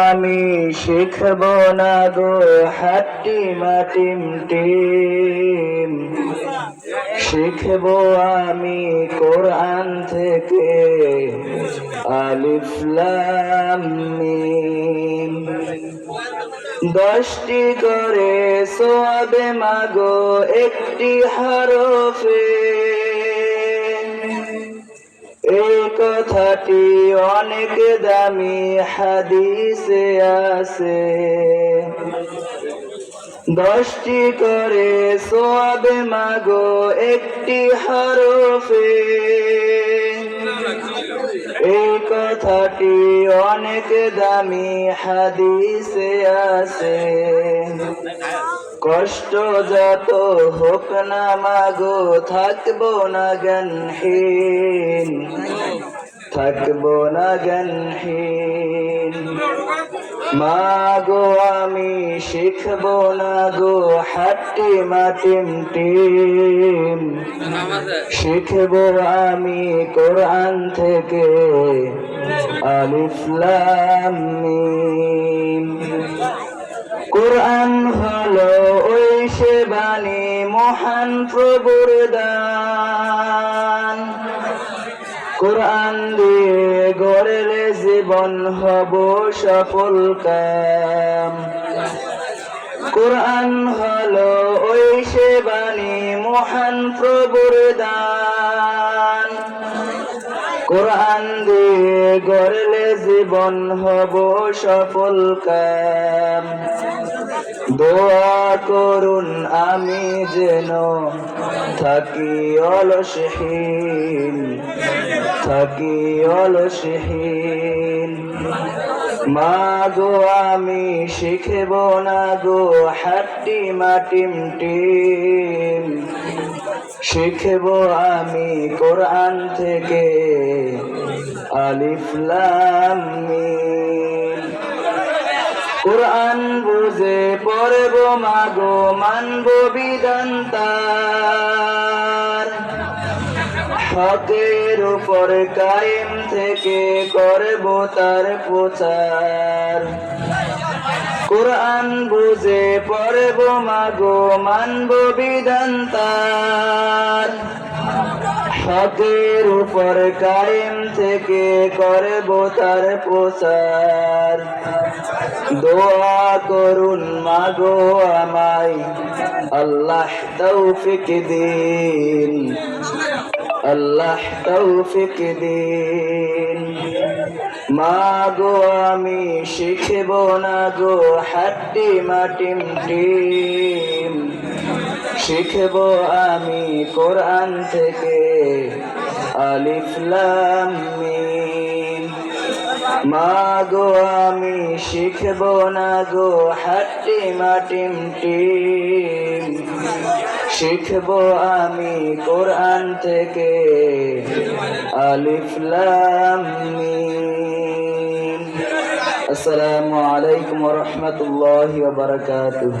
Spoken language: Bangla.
আমি শিখব না গো হাট্টি মাটিম টিম। শিখব আমি কোরআন থেকে আলিফ লাম মিম। দশটি করে সোয়াবে মাগো, একটি হরফে। এই কথাটি অনেক দামি, হাদিসে আছে। দশটি করে সোয়াবে মাগো, একটি হরফে। এই কথাটি অনেক দামি, হাদিসে আছে। কষ্ট যত হোক না মাগো, থাকব না জ্ঞানহীন। থাকব না জ্ঞানহীন। মাগো, আমি শিখব না গো, হাট্টি মাটিম টিম। শিখব আমি কোরআন থেকে আলিফ লাম মিম। কোরআন হলো ওই সে বাণী মহান প্রভুর দান। কোরআন দিয়ে গড়েলে জীবন হব সফল কাম। কোরআন হলো ওই সে বাণী মহান প্রভুর দান। কোরআন দিয়ে গড়লে জীবন হব সফল কাম। দোয়া করুন আমি যেন থাকি অলসহীন থাকি অলসহীন। মা গো, আমি শিখব না গো হাট্টি মাটিম টিম। শিখব আমি কোরআন থেকে আলিফ লাম মিম। কোরআন বুঝে পড়ব মাগো, মানব বিধান তার হকের উপর কায়েম থেকে করব তার প্রচার। কোরআন বুঝে পড়ব মাগো, মানব বিধান হকের উপর কায়েম থেকে করব তার প্রচার দোয়া করুন মাগো আমায়, আল্লাহ তৌফিক দিন। আল্লাহ তৌফিক দিন। মা গো আমি শিখব না গো হাট্টি মাটিম টিম শিখব আমি কোরআন থেকে। আলিফ লাম মিম। মা গো আমি শিখব না গো হাট্টি মাটিম টিম। শিখব আমি কোরআন থেকে। আলিফ লাম মিম। আসসালামু আলাইকুম রাহমাতুল্লাহি ওয়া বারাকাতুহু।